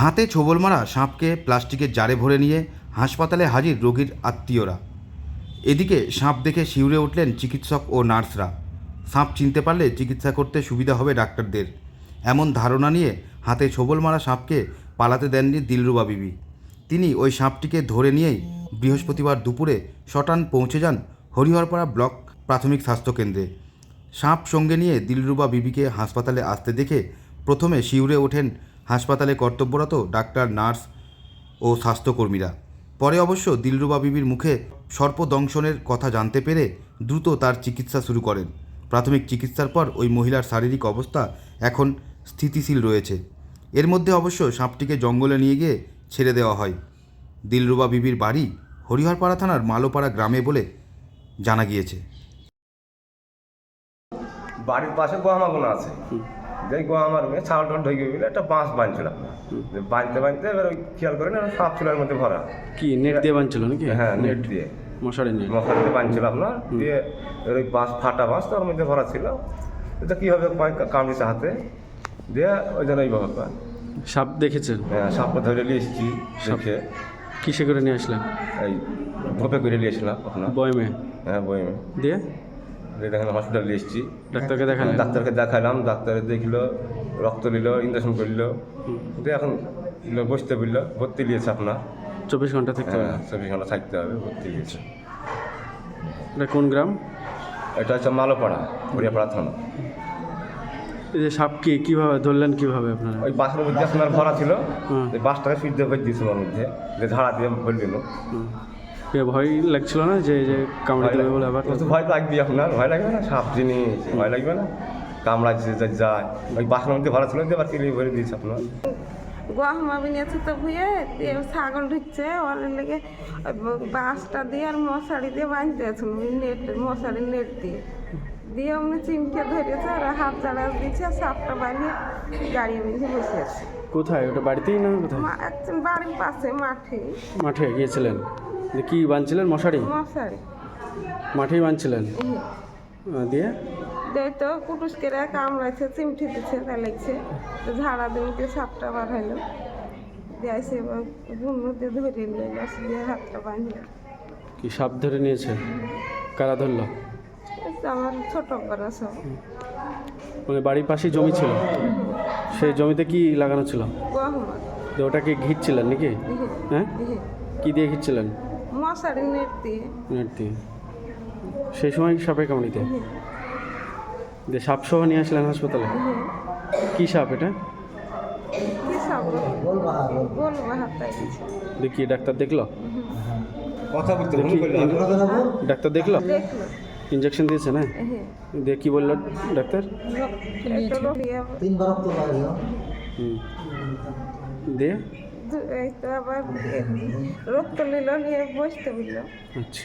হাতে ছোবল মারা সাপকে প্লাস্টিকের জারে ভরে নিয়ে হাসপাতালে হাজির রোগীর আত্মীয়রা। এদিকে সাপ দেখে শিউরে উঠলেন চিকিৎসক ও নার্সরা। সাপ চিনতে পারলে চিকিৎসা করতে সুবিধা হবে ডাক্তারদের। এমন ধারণা নিয়ে হাতে ছোবল মারা সাপকে পালাতে দেননি দিলরুবা বিবি। তিনি ওই সাপটিকে ধরে নিয়েই বৃহস্পতিবার দুপুরে শটান পৌঁছে যান হরিহরপাড়া ব্লক প্রাথমিক স্বাস্থ্যকেন্দ্রে সাপ সঙ্গে নিয়ে দিলরুবা বিবিকে হাসপাতালে আসতে দেখে প্রথমে শিউরে ওঠেন হাসপাতালে কর্তব্যরত ডাক্তার, নার্স ও স্বাস্থ্যকর্মীরা। পরে অবশ্য দিলরুবা বিবির মুখে সর্পদংশনের কথা জানতে পেরে দ্রুত তার চিকিৎসা শুরু করেন। প্রাথমিক চিকিৎসার পর ওই মহিলার শারীরিক অবস্থা এখন স্থিতিশীল রয়েছে। এর মধ্যে অবশ্য সাপটিকে জঙ্গলে নিয়ে গিয়ে ছেড়ে দেওয়া হয়। দিলরুবা বিবির বাড়ি হরিহরপাড়া থানার মালোপাড়া গ্রামে বলে জানা গিয়েছে। বাড়ির পাশে গোয়ামাগুন আছে। যে গোয়ামার ছাগল টাল ঢুকে গেলে একটা বাঁশ বাঁধছিল। যে বাঁধতে বাঁধতে এবার ওই খেয়াল করেন একটা সাপ ছিল এর মধ্যে ভরা। কি নেট দিয়ে বানছিল নাকি? হ্যাঁ নেট দিয়ে। মশারি নেট মশারিতে বাঁধছিল আপনার। দিয়ে ওই বাঁশ ফাটা বাঁশ তো ওর মধ্যে ভরা ছিল। এটা কীভাবে কামড়িছে হাতে? দিয়ে ওই জন্য এই ব্যাপারটা। সাপ দেখেছেন হ্যাঁ সাপটা ধরে নিয়ে এসেছি দেখে। কিসে করে নিয়ে আসলেন? এই ধোপে করে নিয়ে এসেছিলাম আপনার বয়মে? হ্যাঁ বই দিয়ে? দেখেন হসপিটালে এসেছি। ডাক্তারকে দেখালেন। ডাক্তারকে দেখালাম ডাক্তারে দেখল রক্ত নিল ইঞ্জেকশন করল। দিয়ে এখন বসতে বলল ভর্তি নিয়েছে আপনার। চব্বিশ ঘণ্টা থাকতে হবে। হ্যাঁ চব্বিশ ঘণ্টা থাকতে হবে ভর্তি নিয়েছে। এটা কোন গ্রাম? এটা হচ্ছে মালোপাড়া হরিয়াপাড়া থানা। এই যে সাপ কি কীভাবে ধরলেন কীভাবে আপনারা? ওই বাসের মধ্যে আপনার ভরা ছিল ওই বাসটাকে দিয়ে ভরে দিয়েছিল ওর মধ্যে যে ঝাড়া দিয়ে ভরে দিল। হুম। এ ভয় লাগছিল না যে যে কামড়ে দেবে বলে আবার? ভয় লাগবে আপনার ভয় লাগবে না? সাপ জিনিস ভয় লাগবে না? কামড়া যে যায় ওই বাসের মধ্যে ভরা ছিল আবার কিনে ভরে দিয়েছে আপনার। গহমা বিনেছে তো ভুয়ে দিয়ে ছাগল ঢুকছে ওর লেগে বাঁশটা দিয়ে আর মশারি দিয়ে বাঁধতে আছে নেট মশারি নেট দিয়ে। দিয়ে অমনি চিমকে ধরেছে আর হাত দিয়েছে আর সাপটা বানিয়ে গাড়ি বেঁধে বসে আছে। কোথায়? ওটা বাড়িতেই না কোথায়? বাড়ির পাশে মাঠে। মাঠে গিয়েছিলেন? কি বানছিলেন মশারি? মশারি। মাঠেই বানছিলেন? দিয়ে? তো কুটুস করে কামড়াইছে চিমটি দিচ্ছে তা লাগছে তো ঝাড়া দিনকে সাপটা বার হলো দিয়ে এসে দিয়ে ধরে নিয়ে দিয়ে হাতটা বাঁধলো। কি সাপ ধরে নিয়েছে? কারা ধরলো? আমার ছোট বড় সব। মানে বাড়ির পাশেই জমি ছিল? সেই জমিতে কি লাগানো ছিল? ওটাকে ঘিরছিলেন নাকি? হ্যাঁ? কি দিয়ে ঘিরছিলেন দিয়ে নেট দিয়ে সেই সময় সাপে কামড়িতে দিয়ে? সাপ সহ নিয়ে আসলেন হাসপাতালে? কি সাপ এটা? কি সব বলব হাতায় দেখি ডাক্তার দেখল? কথা বলতে ভুল করলে ডাক্তার দেখল? দেখল। ইঞ্জেকশন দিয়েছে না? হ্যাঁ। দিয়ে কি বলল ডাক্তার? একটা লোক দিয়ে হুম। দিয়ে তো আবার রক্ত নিল নিয়ে বসতে বলল আচ্ছা।